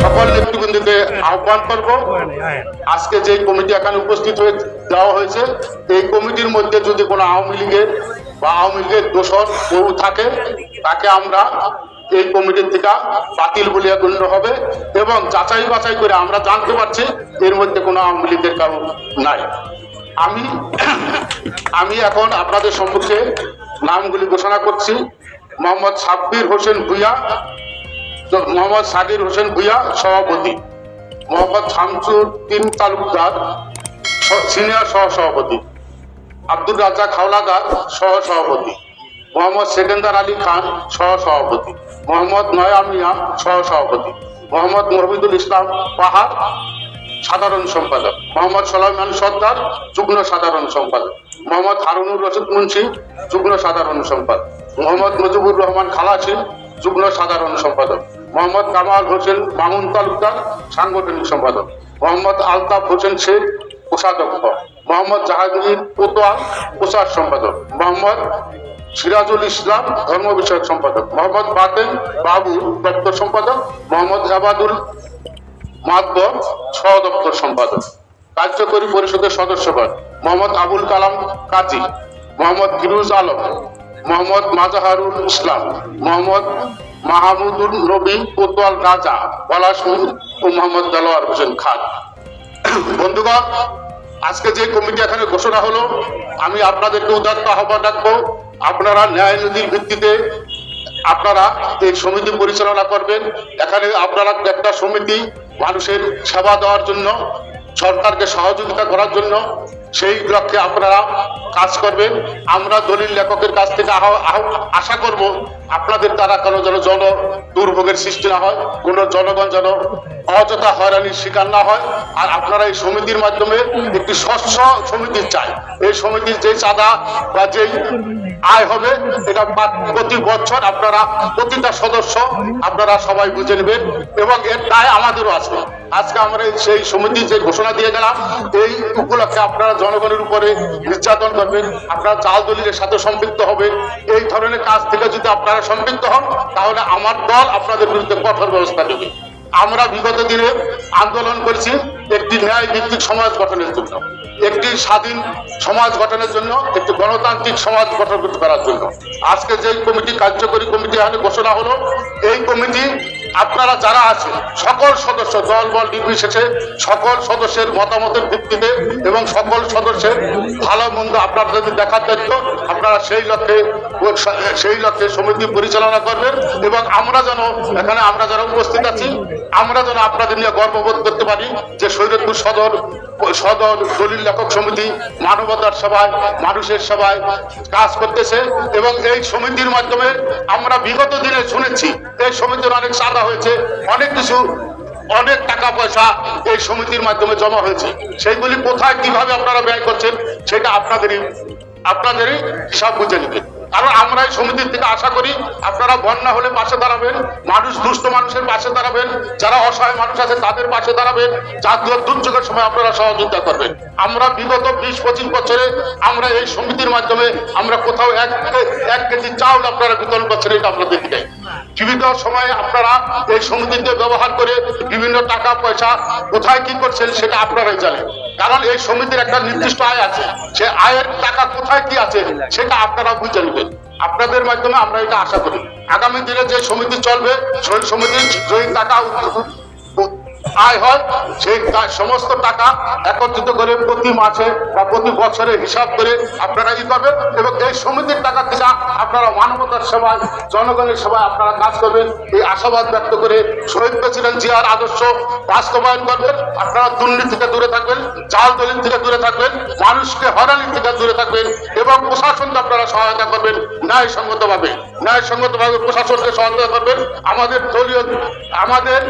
সকল নেতৃবৃন্দকে আহ্বান করব। আজকে যে কমিটি এখানে উপস্থিত হয়ে দেওয়া হয়েছে, এই কমিটির মধ্যে যদি কোনো আওয়ামী লীগের বা আওয়ামী লীগের দোষর কেউ থাকে, তাকে আমরা এই কমিটির থেকে বাতিল বলিয়া গণ্য হবে এবং যাচাই বাছাই করে আমরা জানতে পারছি এর মধ্যে কোনো আওয়ামী লীগের কারও নাই। আমি আমি এখন আপনাদের সম্মুখে নামগুলি ঘোষণা করছি। মোহাম্মদ সাব্বির হোসেন ভুইয়া মোহাম্মদ সাদির হোসেন ভুইয়া, সভাপতি। মোহাম্মদ শামসুদ্দিন তালুকদার সিনিয়র সহ সভাপতি আব্দুর রাজ্জাক হাওলাদার সহ সভাপতি মোহাম্মদ সেকেন্দার আলী খান সহ সভাপতি মোহাম্মদ নয়া মিয়া সহ সভাপতি মোহাম্মদ মহমিদুল ইসলাম পাহাড়, সাধারণ সম্পাদক। মোহাম্মদ সোলাইমান সর্দার, যুগ্ম সাধারণ সম্পাদক। মোহাম্মদ হারুনুর রশিদ মুন্সি, যুগ্ম সাধারণ সম্পাদক। মোহাম্মদ মুজিবুর রহমান খালাসি, যুগ্ম সাধারণ সম্পাদক। মোহাম্মদ কামাল হোসেন মামুন তালুকদার, সাংগঠনিক সম্পাদক। মোহাম্মদ আলতাফ হোসেন শেখ, কোষাধ্যক্ষ। মোহাম্মদ জাহাঙ্গীর কোতোয়াল প্রচার সম্পাদক। মোহাম্মদ সিরাজুল ইসলাম, ধর্ম বিষয়ক সম্পাদক। মোহাম্মদ বাতেন বাবু দপ্তর সম্পাদক। মোহাম্মদ আবাদুল মাতবর সহ দপ্তর সম্পাদক। কার্যকরী পরিষদের সদস্যগণ মোহাম্মদ আবুল কালাম কাজী। মোহাম্মদ ফিরুজ আলম। মোহাম্মদ মাজাহারুল ইসলাম। মোহাম্মদ মাহমুদুল নবী কোতোয়াল রাজা পলাশ ও মোহাম্মদ দেলোয়ার হোসেন খান। বন্ধুগণ, আজকে যে কমিটি এখানে ঘোষণা হলো, আমি আপনাদেরকে উদাত্ত আহ্বান রাখব, আপনারা ন্যায় নদীর ভিত্তিতে আপনারা এই সমিতি পরিচালনা করবেন। এখানে আপনারা একটা সমিতি মানুষের সেবা দেওয়ার জন্য সরকারকে সহযোগিতা করার জন্য সেই লক্ষ্যে আপনারা কাজ করবেন। আমরা দলিল লেখকের কাছ থেকে আশা করব আপনাদের দ্বারা কোনো যেন জন দুর্ভোগের সৃষ্টি না হয়, কোনো জনগণ যেন অযথা হয়রানির শিকার না হয়। আর আপনারা এই সমিতির মাধ্যমে একটি স্বচ্ছ সমিতি চাই। এই সমিতির যে চাঁদা বা যেই আয় হবে, এটা প্রতি বছর আপনারা প্রতিটা সদস্য আপনারা সবাই বুঝে নেবেন এবং এর দায় আমাদেরও আছে। আজকে আমরা সেই সমিতি যে ঘোষণা দিয়ে গেলাম, এই উপলক্ষে আপনারা জনগণের উপরে নির্যাতন করবেন, আপনারা চাল দলিলের সাথে সম্পৃক্ত হবে। এই ধরনের কাজ থেকে যদি আপনারা সম্পৃক্ত হন, তাহলে আমার দল আপনাদের বিরুদ্ধে কঠোর ব্যবস্থা নেবে। আমরা বিগত দিনে আন্দোলন করেছি, একটি ন্যায় ভিত্তিক সমাজ গঠনের জন্য, একটি স্বাধীন সমাজ গঠনের জন্য, একটি গণতান্ত্রিক সমাজ গঠন করার জন্য। আজকে যে কমিটি, কার্যকরী কমিটি এখানে ঘোষণা হলো, এই কমিটি আপনারা যারা আছেন, সকল সদস্য দল বল নির্বিশেষে সকল সদস্যের মতামতের ভিত্তিতে এবং সকল সদস্যের ভালো মন্দ আপনাদের দেখার দায়িত্ব, আপনারা সেই লক্ষ্যে সেই লক্ষ্যে সমিতি পরিচালনা করবেন এবং আমরা যেন এখানে আমরা যারা উপস্থিত আছি, আমরা যেন আপনাদের নিয়ে গর্ববোধ করতে পারি যে সৈরতপুর সদর সদর দলিল লেখক সমিতি মানবতার সভায়, মানুষের সভায় কাজ করতেছে এবং এই সমিতির মাধ্যমে আমরা বিগত দিনে শুনেছি, এই সমিতির অনেক সাদা হয়েছে। অনেক কিছু, অনেক টাকা পয়সা এই সমিতির মাধ্যমে জমা হয়েছে। সেইগুলি কোথায়, কীভাবে আপনারা ব্যয় করছেন, সেটা আপনাদেরই আপনাদেরই হিসাব বুঝে নেবেন। কারণ আমরা এই সমিতির থেকে আশা করি, আপনারা বন্যা হলে পাশে দাঁড়াবেন, মানুষ দুস্থ মানুষের পাশে দাঁড়াবেন, যারা অসহায় মানুষ আছে তাদের পাশে দাঁড়াবেন জাতীয় দুর্যোগের সময় আপনারা সহযোগিতা করবেন। আমরা বিগত বিশ, পঁচিশ বছরে আমরা এই সমিতির মাধ্যমে আমরা কোথাও এক এক কেজি চাউল আপনারা বিতরণ করছেন, এটা আমরা দেখি নাই বিভিন্ন সময়ে আপনারা এই সমিতিকে ব্যবহার করে বিভিন্ন টাকা, পয়সা কোথায় কি করছেন সেটা আপনারাই জানেন। কারণ এই সমিতির একটা নির্দিষ্ট আয় আছে। সে আয়ের টাকা কোথায় কি আছে সেটা আপনারা বুঝে নেবেন। আপনাদের মাধ্যমে আমরা এটা আশা করি। আগামী দিনে যে সমিতি চলবে, সেই সমিতির যে টাকা আয় হয়, সেই সমস্ত টাকা একত্রিত করে প্রতি মাসে বা প্রতি বছরে হিসাব করে আপনারা ই করবেন এবং এই সমিতির টাকা থেকে আপনারা মানবতার সেবায়, জনগণের সেবায় আপনারা কাজ করবেন। এই আশাবাদ ব্যক্ত করে শহীদ প্রেসিডেন্ট জিয়ার আদর্শ বাস্তবায়ন করবেন। আপনারা দুর্নীতি থেকে দূরে থাকবেন, জাল দলিল থেকে দূরে থাকবেন, মানুষকে হরানি থেকে দূরে থাকবেন এবং প্রশাসনকে আপনারা সহায়তা করবেন ন্যায়সঙ্গতভাবে। ন্যায়সঙ্গতভাবে প্রশাসনকে সহায়তা করবেন। আমাদের দলীয় আমাদের